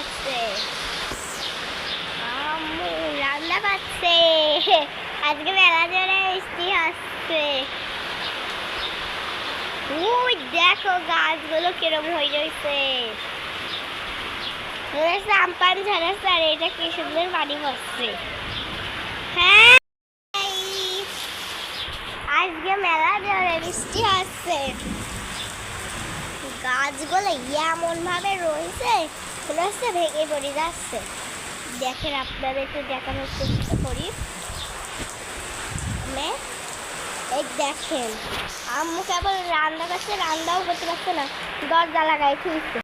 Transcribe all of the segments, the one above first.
যাচ্ছে আম্মু রান্না পাচ্ছে আজকে মেলা জোরে বৃষ্টি আসছে ওই দেখো গাছগুলো কিরম হয়ে রয়েছে আমপান ঝাড়াচ্ছে আর এটা কি সুন্দর পানি পড়ছে আজকে মেলা বৃষ্টি গাছগুলো এমন ভাবে রয়েছে? মনে আছে ভেঙে পড়ে যাচ্ছে। দেখেন আপনাদের একটু দেখানোর চেষ্টা করি। আমি এই দেখেন, আম্মু কেবল রান্না করছে, রান্নাও করতে পারছে না, দরজা লাগাই খুলছে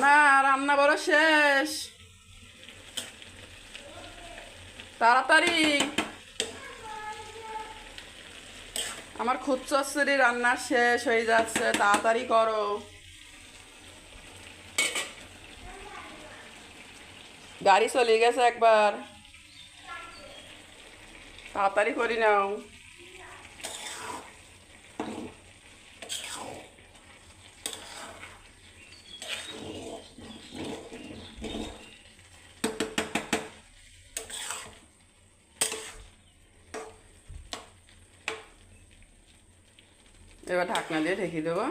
রান্না বড় শেষ। তাড়াতাড়ি। আমার খুচরি রান্না শেষ হয়ে যাচ্ছে, তাড়াতাড়ি করো। গাড়ি চলে গেছে একবার। তাড়াতাড়ি করি নাও। এবার ঢাকনা দিয়ে ঢেকে দেবো।